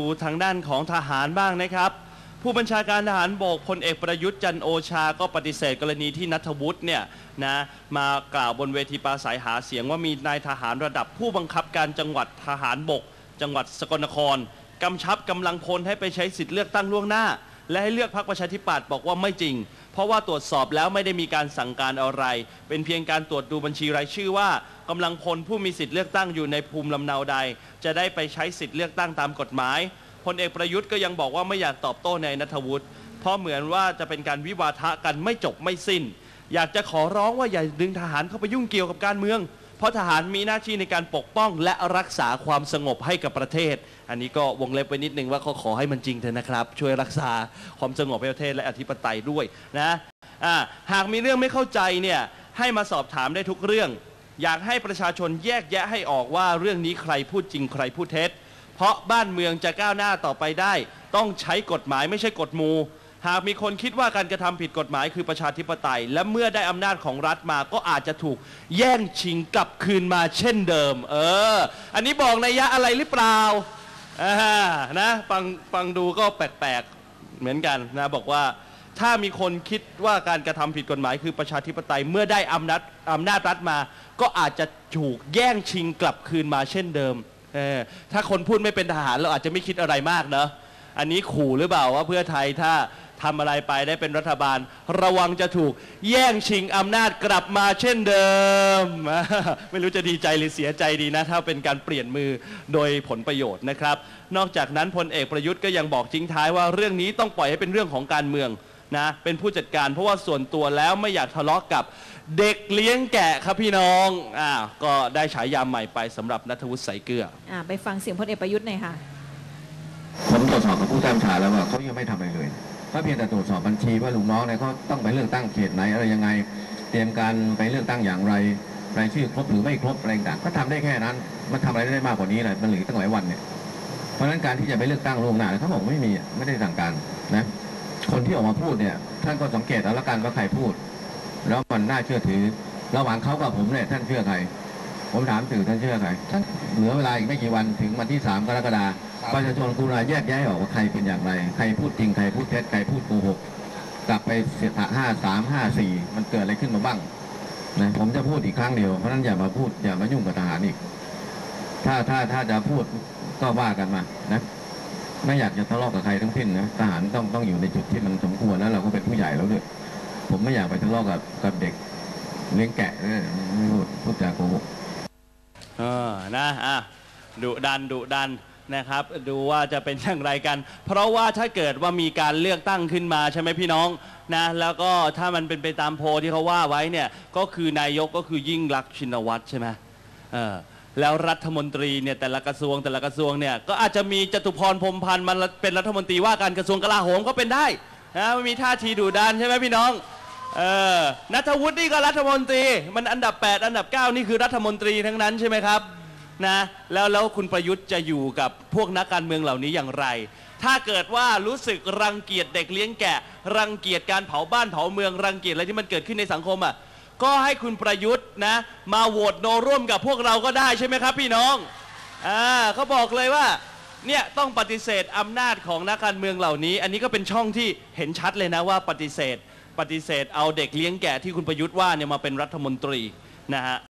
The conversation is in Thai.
ดูทางด้านของทหารบ้างนะครับ ผู้บัญชาการทหารบกพลเอกประยุทธ์จันโอชาก็ปฏิเสธกรณีที่นัทวุฒิเนี่ยนะมากล่าวบนเวทีปราศัยหาเสียงว่ามีนายทหารระดับผู้บังคับการจังหวัดทหารบก จังหวัดสกลนครกำชับกำลังพลให้ไปใช้สิทธิ์เลือกตั้งล่วงหน้า และให้เลือกพรรคประชาธิปัตย์บอกว่าไม่จริง เพราะว่าตรวจสอบแล้วไม่ได้มีการสั่งการอะไร เป็นเพียงการตรวจดูบัญชีรายชื่อว่ากำลังพลผู้มีสิทธิ์เลือกตั้งอยู่ในภูมิลำเนาใด จะได้ไปใช้สิทธิ์เลือกตั้งตามกฎหมายพลเอกประยุทธ์ก็ยังบอกว่าไม่อยากตอบโต้ในนัทวุฒิเพราะเหมือนว่าจะเป็นการวิวาทะกันไม่จบไม่สิ้น อยากจะขอร้องว่าอย่าดึงทหารเข้าไปยุ่งเกี่ยวกับการเมือง เพราะทหารมีหน้าที่ในการปกป้องและรักษาความสงบให้กับประเทศ อันนี้ก็วงเล็บไว้นิดนึงว่าเขาขอให้มันจริงเถอะนะครับ ช่วยรักษาความสงบให้ประเทศและอธิปไตยด้วยนะอ่าหากมีเรื่องไม่เข้าใจเนี่ยให้มาสอบถามได้ทุกเรื่อง อยากให้ประชาชนแยกแยะให้ออกว่าเรื่องนี้ใครพูดจริงใครพูดเท็จ เพราะบ้านเมืองจะก้าวหน้าต่อไปได้ ต้องใช้กฎหมายไม่ใช่กฎหมู่ หากมีคนคิดว่าการกระทำผิดกฎหมายคือประชาธิปไตย และเมื่อได้อำนาจของรัฐมาก็อาจจะถูกแย่งชิงกลับคืนมาเช่นเดิม เออ อันนี้บอกนัยยะอะไรหรือเปล่าอ่านะฟังฟังดูก็แปลกๆเหมือนกันนะบอกว่า ถ้ามีคนคิดว่าการกระทำผิดกฎหมายคือประชาธิปไตยเมื่อได้อำนาจอำนาจรัฐมา ก็อาจจะถูกแย่งชิงกลับคืนมาเช่นเดิมเออถ้าคนพูดไม่เป็นทหารเราอาจจะไม่คิดอะไรมากเนอะ อันนี้ขู่หรือเปล่าว่าเพื่อไทยถ้าทำอะไรไปได้เป็นรัฐบาล ระวังจะถูกแย่งชิงอำนาจกลับมาเช่นเดิม ไม่รู้จะดีใจหรือเสียใจดีนะ ถ้าเป็นการเปลี่ยนมือโดยผลประโยชน์นะครับ นอกจากนั้นพลเอกประยุทธ์ก็ยังบอกทิ้งท้ายว่าเรื่องนี้ต้องปล่อยให้เป็นเรื่องของการเมืองนะเป็นผู้จัดการเพราะว่าส่วนตัวแล้วไม่อยากทะเลาะกับเด็กเลี้ยงแกะครับพี่น้องอ่าก็ได้ฉายาใหม่ไปสำหรับนัทวุฒิใสเกลืออ่าไปฟังเสียงพลเอกประยุทธ์หน่อยค่ะ ผมตรวจสอบกับผู้ใต้บัญชาแล้วว่าเขายังไม่ทำอะไรเลยเขาเพียงแต่ตรวจสอบบัญชีว่าลูกน้องเนี่ยเขาต้องไปเลือกตั้งเขตไหนอะไรยังไง เตรียมการไปเลือกตั้งอย่างไรรายชื่อครบหรือไม่ครบอะไรต่างก็ทำได้แค่นั้น มันทำอะไรได้มากกว่านี้เลยมันเหลือตั้งหลายวันเนี่ยเพราะฉะนั้นการที่จะไปเลือกตั้งล่วงหน้าเขาบอกไม่มีไม่ได้สั่งการนะคนที่ออกมาพูดเนี่ยท่านก็สังเกตเอาละกันว่าใครพูด แล้วมันน่าเชื่อถือ ระหว่างเขากับผมเนี่ยท่านเชื่อใคร ผมถามสื่อท่านเชื่อใครท่านเหลือเวลาอีกไม่กี่วันถึงวันที่สามกรกฎาคม ประชาชนกรุณาแยกแยะให้ออกว่าใครเป็นอย่างไร ใครพูดจริง ใครพูดเท็จ ใครพูดโกหก กลับไปเสียห้าสามห้าสี่มันเกิดอะไรขึ้นมาบ้างนะผมจะพูดอีกครั้งเดียว เพราะฉะนั้นอย่ามาพูดอย่ามายุ่งกับทหารอีก ถ้าถ้าถ้าจะพูดก็ว่ากันมานะไม่อยากจะทะเลาะกับใครทั้งสิ้นนะทหารต้องต้องอยู่ในจุดที่มันสมควรแล้วเราก็เป็นผู้ใหญ่แล้วด้วยผมไม่อยากไปทะเลาะกับกับเด็กเลี้ยงแกะเออไม่พูดพูดจาโกหกเออนะอะดุดันดุดัน นะครับ ดูว่าจะเป็นอย่างไรกัน เพราะว่าถ้าเกิดว่ามีการเลือกตั้งขึ้นมาใช่ไหมพี่น้องนะแล้วก็ถ้ามันเป็นไปตามโพลที่เขาว่าไว้เนี่ยก็คือนายกก็คือยิ่งรักษณ์ชินวัตรใช่ไหมเออแล้วรัฐมนตรีเนี่ยแต่ละกระทรวงแต่ละกระทรวงเนี่ยก็อาจจะมีจตุพรพรหมพันธ์มาเป็นรัฐมนตรีว่าการกระทรวงกลาโหมก็เป็นได้นะมีท่าทีดุดันใช่ไหมพี่น้องเออนัทวุฒินี่ก็รัฐมนตรี มันอันดับ 8 อันดับ 9 นี่คือรัฐมนตรีทั้งนั้นใช่ไหมครับ นะแล้วแล้วคุณประยุทธ์จะอยู่กับพวกนักการเมืองเหล่านี้อย่างไร ถ้าเกิดว่ารู้สึกรังเกียจเด็กเลี้ยงแกะ รังเกียจการเผาบ้านเผาเมืองรังเกียจอะไรที่มันเกิดขึ้นในสังคมอะก็ให้คุณประยุทธ์นะ มาโหวตโนร่วมกับพวกเราก็ได้ใช่ไหมครับ พี่น้องอ่าเขาบอกเลยว่าเนี่ยต้องปฏิเสธอำนาจของนักการเมืองเหล่านี้ อันนี้ก็เป็นช่องที่เห็นชัดเลยนะว่าปฏิเสธ ปฏิเสธเอาเด็กเลี้ยงแกะที่คุณประยุทธ์ว่าเนี่ยมาเป็นรัฐมนตรีนะฮะ